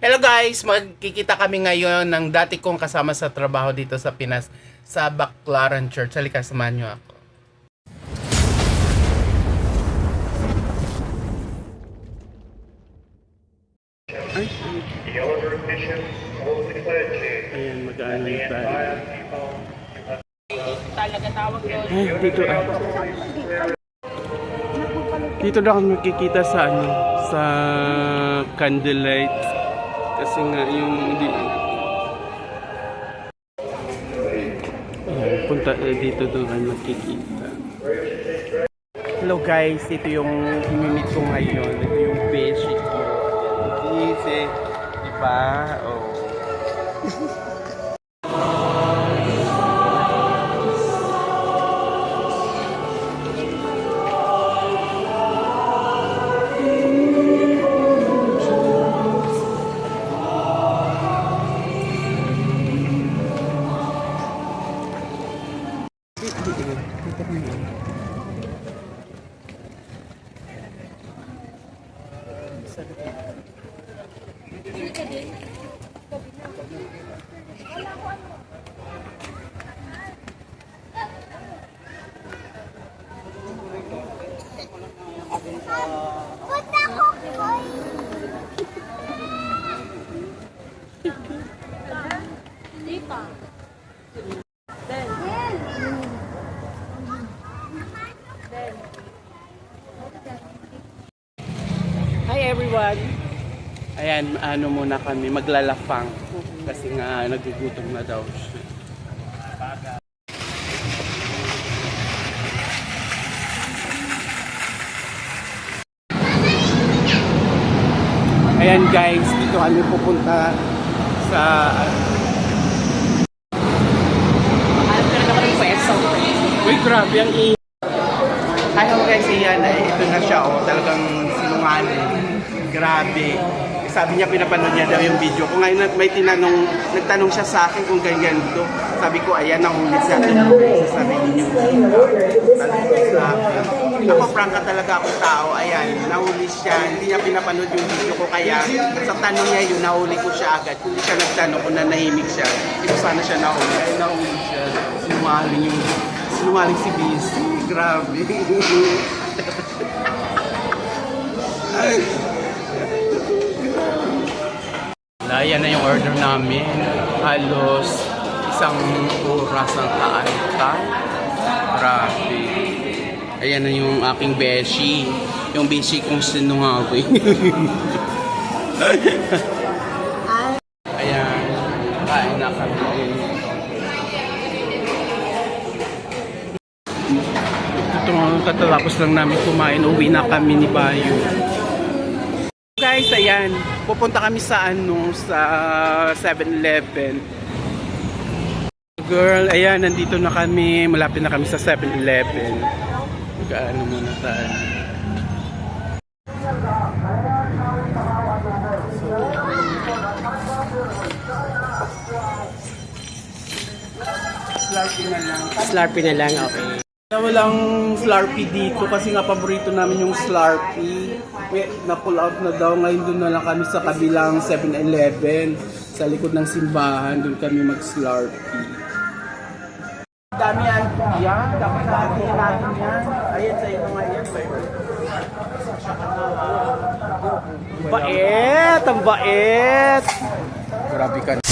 Hello guys, magkikita kami ngayon ng dati kong kasama sa trabaho dito sa Pinas sa Baclaran Church. Halika, samahan niyo ako. Ay, ayan, mag-ano tayo. entire people Ay, dito ay. Dito na kami makikita sa ano, sa candlelight. Kasi nga yung di, Ayan, punta eh, dito doon makikita. Hello guys, ito yung imimit ko ngayon. Ito yung basic ko. Easy. Diba? Oh. Hi everyone! Ayan, ano muna kami, maglalafang. Kasi nga, nagugutom na daw. Ayan guys, dito kami pupunta sa... Uy, grabe ang i... Hi, hello guys, yan. Ay, ito na siya, oh. Talagang. Grabe. Sabi niya, pinapanood niya daw yung video ko. Ngayon, may tinanong, nagtanong siya sa akin kung ganyan to. Sabi ko, ayan, nahuli siya. Sa sarili niyo. Talagang grabe. Ako, prangka talaga akong tao. Ayan, nahuli siya. Hindi niya pinapanood yung video ko. Kaya, sa tanong niya yun, nahuli ko siya agad. Kung hindi siya nagtanong kung nanahimik siya, hindi ko sana siya nahuli. Ay, nahuli siya. Sinungaling yung sinungaling si Busy. Grabe. Wala, yan na yung order namin. Halos isang oras ang kaantay. Grabe. Ayan na yung aking beshi. Yung beshi kong sinungawi. Ayan. Kain na kami. Ito katatapos lang namin kumain. Uwi na kami ni Bayo. Guys, ayan. Pupunta kami sa ano, sa 7-Eleven. Girl, ayan, nandito na kami. Malapit na kami sa 7-Eleven. Gaano muna tayo. Slurpee na lang. Slurpee na lang, okay. Walang Slurpee dito kasi nga paborito namin yung Slurpee. Na-pull out na daw. Ngayon doon na lang kami sa kabilang 7-Eleven. Sa likod ng simbahan, doon kami mag-Slurpee. Dami yan. Yan, dapat natin natin yan. Ayan sa inyo nga yan. Bait! Ang bait! Grabe ka.